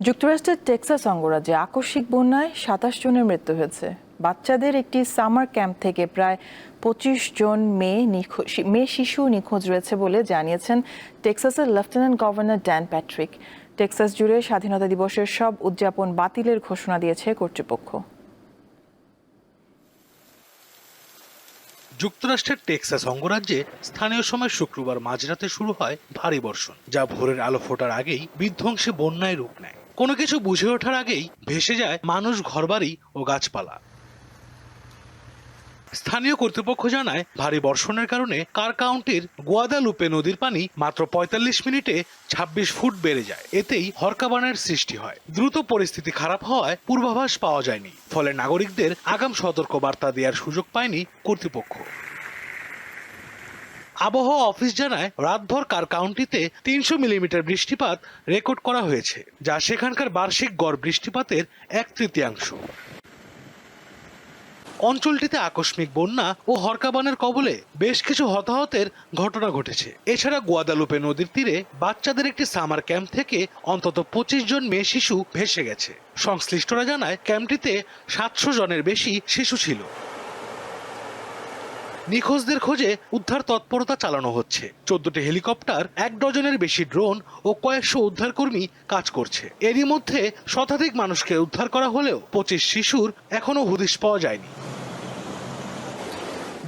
যুক্তরাষ্ট্রের টেক্সাস অঙ্গরাজ্যে আকস্মিক বন্যায় সাতাশ জনের মৃত্যু হয়েছে। বাচ্চাদের একটি সামার ক্যাম্প থেকে প্রায় পঁচিশ জন মেয়ে নিখোঁজ মেয়ে শিশু নিখোঁজ রয়েছে বলে জানিয়েছেন টেক্সাসের lieutenant governor Dan Patrick. Texas জুড়ে স্বাধীনতা দিবসের সব উদযাপন বাতিলের ঘোষণা দিয়েছে কর্তৃপক্ষ। যুক্তরাষ্ট্রের টেক্সাস অঙ্গরাজ্যে স্থানীয় সময় শুক্রবার মাঝরাতে শুরু হয় ভারী বর্ষণ, যা ভোরের আলো ফোটার আগেই বিধ্বংসী বন্যায় রূপ নেয়। কোনো কিছু বুঝে ওঠার আগেই ভেসে যায় মানুষ ঘরবাড়ি ও গাছপালা। স্থানীয় কর্তৃপক্ষ জানায়, ভারী বর্ষণের কারণে কার কাউন্টির গোয়াদালুপে নদীর পানি মাত্র পঁয়তাল্লিশ মিনিটে ২৬ ফুট বেড়ে যায়। এতেই হরকাবানের সৃষ্টি হয়। দ্রুত পরিস্থিতি খারাপ হওয়ায় পূর্বাভাস পাওয়া যায়নি। ফলে নাগরিকদের আগাম সতর্ক বার্তা দেওয়ার সুযোগ পায়নি কর্তৃপক্ষ। আবহাওয়া অফিস জানায় রাতভর কার কাউন্টিতে তিনশো মিলিমিটার বৃষ্টিপাত রেকর্ড করা হয়েছে, যা সেখানকার বার্ষিক গড় বৃষ্টিপাতের এক তৃতীয়াংশ। অঞ্চলটিতে আকস্মিক বন্যা ও হরকাবানের কবলে বেশ কিছু হতাহতের ঘটনা ঘটেছে। এছাড়া গোয়াদালুপে নদীর তীরে বাচ্চাদের একটি সামার ক্যাম্প থেকে অন্তত পঁচিশ জন মেয়ে শিশু ভেসে গেছে। সংশ্লিষ্টরা জানায়, ক্যাম্পটিতে সাতশো জনের বেশি শিশু ছিল। নিখোঁজদের খোঁজে উদ্ধার তৎপরতা চালানো হচ্ছে। চোদ্দটি হেলিকপ্টার, এক ডজনের বেশি ড্রোন ও কয়েকশো উদ্ধারকর্মী কাজ করছে। এরই মধ্যে শতাধিক মানুষকে উদ্ধার করা হলেও পঁচিশ শিশুর এখনও হুদিশ পাওয়া যায়নি।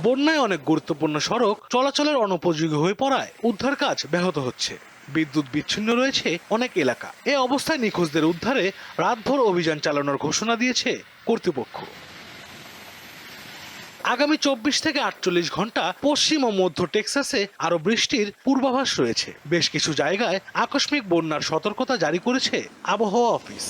বন্যায় অনেক গুরুত্বপূর্ণ সড়ক চলাচলের অনুপযোগী হয়ে পড়ায় উদ্ধার কাজ ব্যাহত হচ্ছে। বিদ্যুৎ বিচ্ছিন্ন রয়েছে অনেক এলাকা। এ অবস্থায় নিখোঁজদের উদ্ধারে রাতভর অভিযান চালানোর ঘোষণা দিয়েছে কর্তৃপক্ষ। আগামী চব্বিশ থেকে আটচল্লিশ ঘণ্টা পশ্চিম ও মধ্য টেক্সাসে আরও বৃষ্টির পূর্বাভাস রয়েছে। বেশ কিছু জায়গায় আকস্মিক বন্যার সতর্কতা জারি করেছে আবহাওয়া অফিস।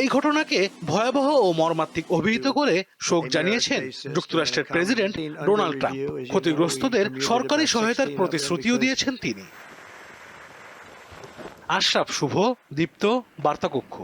এই ঘটনাকে ভয়াবহ ও মর্মান্তিক অভিহিত করে শোক জানিয়েছেন যুক্তরাষ্ট্রের প্রেসিডেন্ট ডোনাল্ড ট্রাম্প। ক্ষতিগ্রস্তদের সরকারি সহায়তার প্রতিশ্রুতিও দিয়েছেন তিনি। আশরাফ শুভ, দীপ্ত, বার্তাকক্ষ।